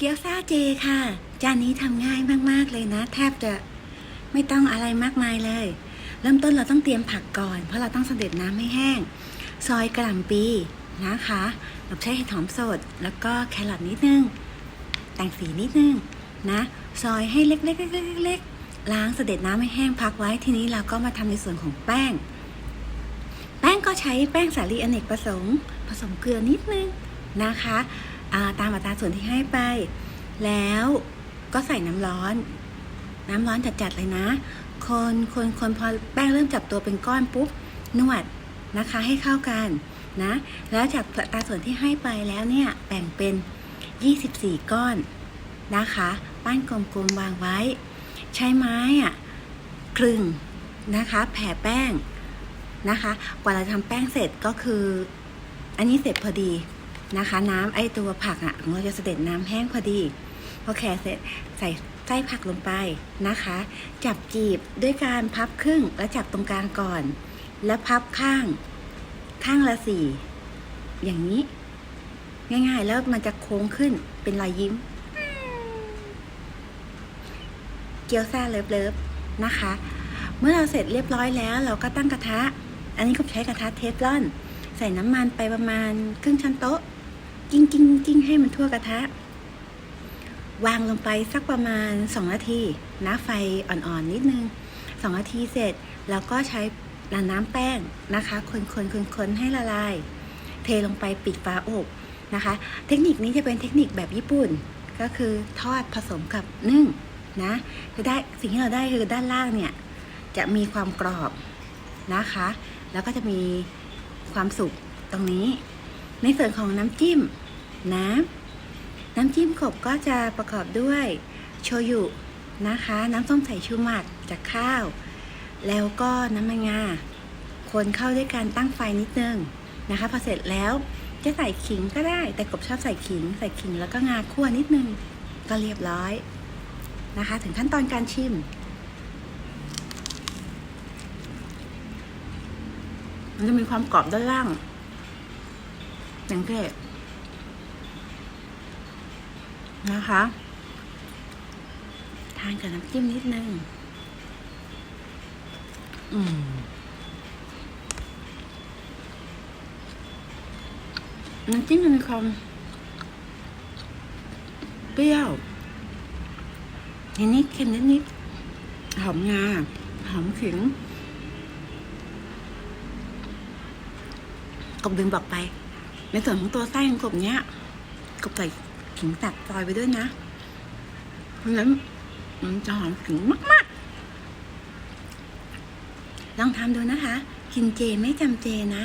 เกี๊ยวซ่าเจค่ะ จานนี้ทำง่ายมากๆเลยนะ แทบจะไม่ต้องอะไรมากมายเลย เริ่มต้นเราต้องเตรียมผักก่อน เพราะเราต้องเสด็จน้ำให้แห้ง ซอยกระหล่ำปีนะคะเราใช้เห็ดหอมสด แล้วก็แครอทนิดนึง แต่งสีนิดนึงนะ ซอยให้เล็กๆเล็กๆๆล้างเสด็จน้ำให้แห้งพักไว้ ทีนี้เราก็มาทำในส่วนของแป้ง แป้งก็ใช้แป้งสาลีอเนกประสงค์ ผสมเกลือนิดนึงนะคะ ตามอัตราส่วนที่ให้ไป แล้วก็ใส่น้ำร้อน น้ำร้อนจัดๆเลยนะ คนคนคนพอแป้งเริ่มจับตัวเป็นก้อนปุ๊บนวดนะคะให้เข้ากันนะ แล้วจากอัตราส่วนที่ให้ไปแล้วเนี่ยแบ่งเป็น 24 ก้อนนะคะปั้นกลมๆวางไว้ ใช้ไม้อะคลึงนะคะแผ่แป้งนะคะ กว่าเราทำแป้งเสร็จก็คือ อันนี้เสร็จพอดี นะคะ น้ำไอตัวผักอะ่ะของเราจะเสด็จน้ำแห้งพอดีพอแค่เสร็จใส่ไส้ผักลงไปนะคะ จับจีบด้วยการพับครึ่งแล้วจับตรงกลางก่อน แล้วพับข้างข้างละสี่อย่างนี้ ง่ายๆแล้วมันจะโค้งขึ้นเป็นรอยยิ้ม เกี๊ยวซ่าเลิฟๆนะคะ เมื่อเราเสร็จเรียบร้อยแล้ว เราก็ตั้งกระทะ อันนี้ก็ใช้กระทะเทฟลอน ใส่น้ำมันไปประมาณครึ่งช้อนโต๊ะ กิ้งกิ้งกิ้งให้มันทั่วกระทะ วางลงไปสักประมาณ 2 นาทีนะไฟอ่อนๆนิดนึง 2 นาทีเสร็จเราก็ใช้น้ำแป้งนะคะ คนคนคนคนให้ละลาย เทลงไปปิดฝาอบนะคะ เทคนิคนี้จะเป็นเทคนิคแบบญี่ปุ่นก็คือทอดผสมกับนึ่งนะจะได้สิ่งที่เราได้คือด้านล่างเนี่ยจะมีความกรอบนะคะ แล้วก็จะมีความสุกตรงนี้ ในส่วนของน้ำจิ้ม น้ำน้ำจิ้มขบก็จะประกอบด้วยโชยุนะคะ น้ำส้มสายชูหมักจากข้าว แล้วก็น้ำมันงาคนเข้าด้วยการตั้งไฟนิดนึงนะคะ พอเสร็จแล้วจะใส่ขิงก็ได้ แต่กบชอบใส่ขิง ใส่ขิงแล้วก็งาคั่วนิดนึง ก็เรียบร้อยนะคะ ถึงขั้นตอนการชิมมันจะมีความกรอบด้านล่าง สังเกตนะคะ ทานกับน้ำจิ้มนิดนึง อืมน้ำจิ้มมันมีความเปรี้ยวนิดๆเค็มนิดๆหอมงา หอมขิงกบดึงบอกไป ในส่วนของตัวไส้ของกบเนี้ยกบใส่ขิงตัดซอยไปด้วยนะ เพราะฉะนั้นมันจะหอมขิงมากๆ ลองทำดูนะคะ กินเจไม่จำเจนะ